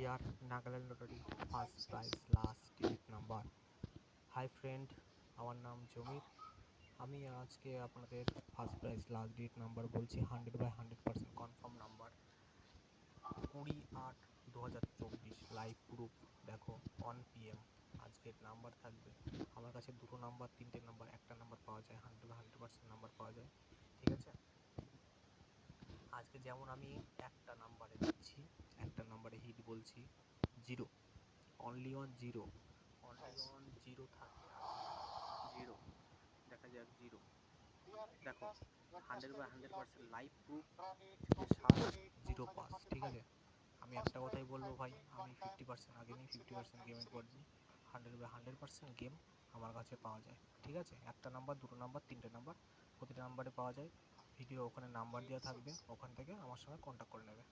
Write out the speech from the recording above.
Clear Nagaland lottery first prize last ticket number hi friend আমার নাম জমির। আমি আজকে আপনাদের ফার্স্ট প্রাইজ লাস্ট ডিট নাম্বার বলছি hundred by hundred percent confirm number কুড়ি আট দু হাজার চব্বিশ লাইভ প্রুফ দেখো ওয়ান পিএম আজকের নাম্বার থাকবে। আমার কাছে দুটো নাম্বার তিনটে নাম্বার একটা নাম্বার পাওয়া যায় hundred by hundred percent number পাওয়া যায়। ঠিক আছে? আজকে যেমন আমি একটা নাম্বারে দিচ্ছি একটা নাম্বারে বলছি zero only on zero only on zero থাকে। জিরো দেখা যাক জিরো দেখো hundred by hundred percent live proof সাত জিরো পাস ঠিক আছে? আমি একটা কথাই বলব ভাই আমি ফিফটি পার্সেন্ট আগে নিই ফিফটি পার্সেন্ট গেমের পর দিই hundred by hundred percent game আমার কাছে পাওয়া যায় ঠিক আছে? একটা নাম্বার দুটো নাম্বার তিনটে নাম্বার প্রতিটা নাম্বারে পাওয়া যায়। ভিডিও ওখানে নাম্বার দেওয়া থাকবে ওখান থেকে আমার সঙ্গে কন্ট্যাক্ট করে নেবে।